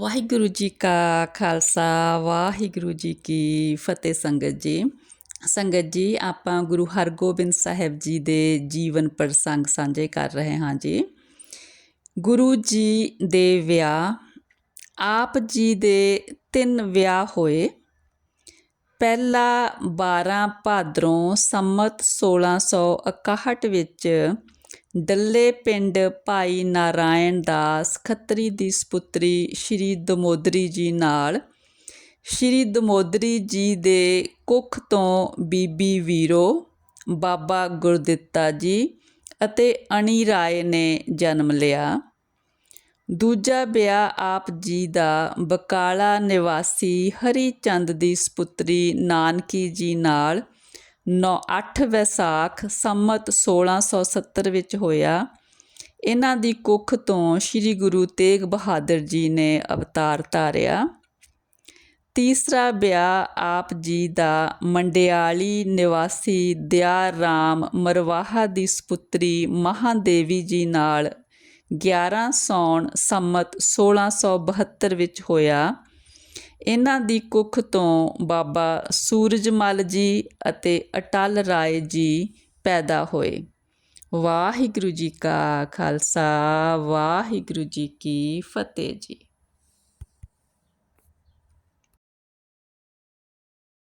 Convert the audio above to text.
ਵਾਹਿਗੁਰੂ ਜੀ ਕਾ ਖਾਲਸਾ, ਵਾਹਿਗੁਰੂ ਜੀ ਕੀ ਫਤਿਹ ਸੰਗਤ ਜੀ। ਸੰਗਤ ਜੀ, ਆਪਾਂ ਗੁਰੂ ਹਰਗੋਬਿੰਦ ਸਾਹਿਬ ਜੀ ਦੇ ਜੀਵਨ ਪ੍ਰਸੰਗ ਸਾਂਝੇ ਕਰ ਰਹੇ ਹਾਂ ਜੀ। ਗੁਰੂ ਜੀ ਦੇ ਵਿਆਹ, ਆਪ ਜੀ ਦੇ ਤਿੰਨ ਵਿਆਹ ਹੋਏ। ਪਹਿਲਾ 12 ਭਾਦਰੋਂ ਸੰਮਤ 1661 ਵਿੱਚ ਡੱਲੇ ਪਿੰਡ ਭਾਈ ਨਾਰਾਇਣ ਦਾਸ ਖੱਤਰੀ ਦੀ ਸੁਪੁੱਤਰੀ ਸ਼੍ਰੀ ਦਮੋਦਰੀ ਜੀ ਨਾਲ। ਸ਼੍ਰੀ ਦਮੋਦਰੀ ਜੀ ਦੇ ਕੁੱਖ ਤੋਂ ਬੀਬੀ ਵੀਰੋ, ਬਾਬਾ ਗੁਰਦਿੱਤਾ ਜੀ ਅਤੇ ਅਣੀ ਰਾਏ ਨੇ ਜਨਮ ਲਿਆ। ਦੂਜਾ ਵਿਆਹ ਆਪ ਜੀ ਦਾ ਬਕਾਲਾ ਨਿਵਾਸੀ ਹਰੀ ਚੰਦ ਦੀ ਸੁਪੁੱਤਰੀ ਨਾਨਕੀ ਜੀ ਨਾਲ 9 8 ਵੈਸਾਖ ਸੰਮਤ 1670 ਵਿੱਚ ਹੋਇਆ। ਇਹਨਾਂ ਦੀ ਕੁੱਖ ਤੋਂ ਸ੍ਰੀ ਗੁਰੂ ਤੇਗ ਬਹਾਦਰ ਜੀ ਨੇ ਅਵਤਾਰ ਧਾਰਿਆ। ਤੀਸਰਾ ਵਿਆਹ ਆਪ ਜੀ ਦਾ ਮੰਡਿਆਲੀ ਨਿਵਾਸੀ ਦਿਆਰ ਰਾਮ ਮਰਵਾਹਾ ਦੀ ਸੁਪੁੱਤਰੀ ਮਹਾਦੇਵੀ ਜੀ ਨਾਲ 11 ਸੌਣ ਸੰਮਤ 1672 ਵਿੱਚ ਹੋਇਆ। ਇਹਨਾਂ ਦੀ ਕੁੱਖ ਤੋਂ ਬਾਬਾ ਸੂਰਜਮਲ ਜੀ ਅਤੇ ਅਟਲ ਰਾਏ ਜੀ ਪੈਦਾ ਹੋਏ। ਵਾਹਿਗੁਰੂ ਜੀ ਕਾ ਖਾਲਸਾ, ਵਾਹਿਗੁਰੂ ਜੀ ਕੀ ਫਤਿਹ ਜੀ।